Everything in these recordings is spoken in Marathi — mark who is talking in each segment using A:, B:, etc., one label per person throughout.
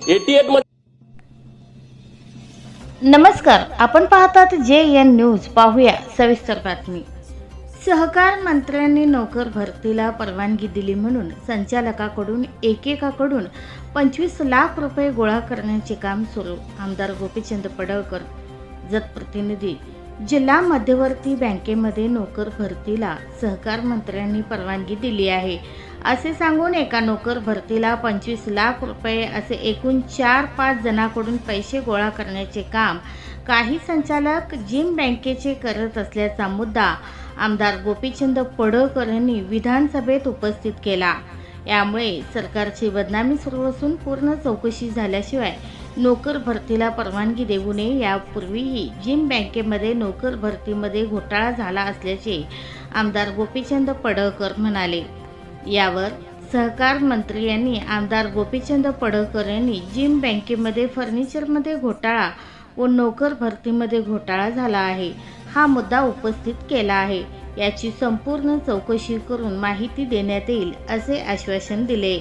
A: एटीएटमध्ये
B: नमस्कार आपण पाहतात जे एन न्यूज. पाहूया सविस्तर बातमी. सहकार मंत्र्यांनी नोकर भरतीला परवानगी दिली म्हणून संचालकाकडून एकेकाकडून पंचवीस लाख रुपये गोळा करण्याचे काम सुरू. आमदार गोपीचंद पडळकर जतप्रतिनिधी जिल्हा मध्यवर्ती बँकेमध्ये नोकर भरतीला सहकार मंत्र्यांनी परवानगी दिली आहे. असे सांगून एका नोकर भरतीला पंचवीस लाख रुपये असे एकूण चार पाच जणांकडून पैसे गोळा करण्याचे काम काही संचालक जिम बँकेचे करत असल्याचा मुद्दा आमदार गोपीचंद पडळकर यांनी विधानसभेत उपस्थित केला. यामुळे सरकारची बदनामी सुरू असून पूर्ण चौकशी झाल्याशिवाय नोकर भरतीला परवानगी देऊ नये यापूर्वीही जिम बँकेमध्ये नोकर भरतीमध्ये घोटाळा झाला असल्याचे आमदार गोपीचंद पडळकर म्हणाले. यावर सहकार मंत्री यांनी आमदार गोपीचंद पडळकर यांनी जिम बँकेमध्ये फर्निचरमध्ये घोटाळा व नोकर भरतीमध्ये घोटाळा झाला आहे हा मुद्दा उपस्थित केला आहे. याची संपूर्ण चौकशी करून माहिती देण्यात येईल असे आश्वासन दिले.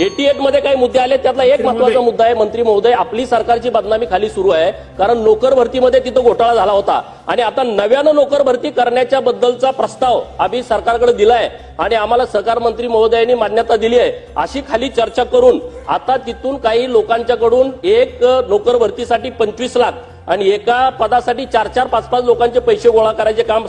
A: एटीएटमध्ये काही मुद्दे आले त्यातला एक महत्त्वाचा मुद्दा आहे मंत्री महोदय आपली सरकारची बदनामी खाली सुरू आहे कारण नोकर भरतीमध्ये तिथं घोटाळा झाला होता. आणि आता नव्यानं नोकर भरती करण्याच्या बद्दलचा प्रस्ताव आम्ही सरकारकडे दिलाय आणि आम्हाला सहकार मंत्री महोदयांनी मान्यता दिली आहे. अशी खाली चर्चा करून आता तिथून काही लोकांच्याकडून एक नोकर भरतीसाठी पंचवीस लाख आणि एका पदासाठी चार चार पाच पाच लोकांचे पैसे गोळा करायचे काम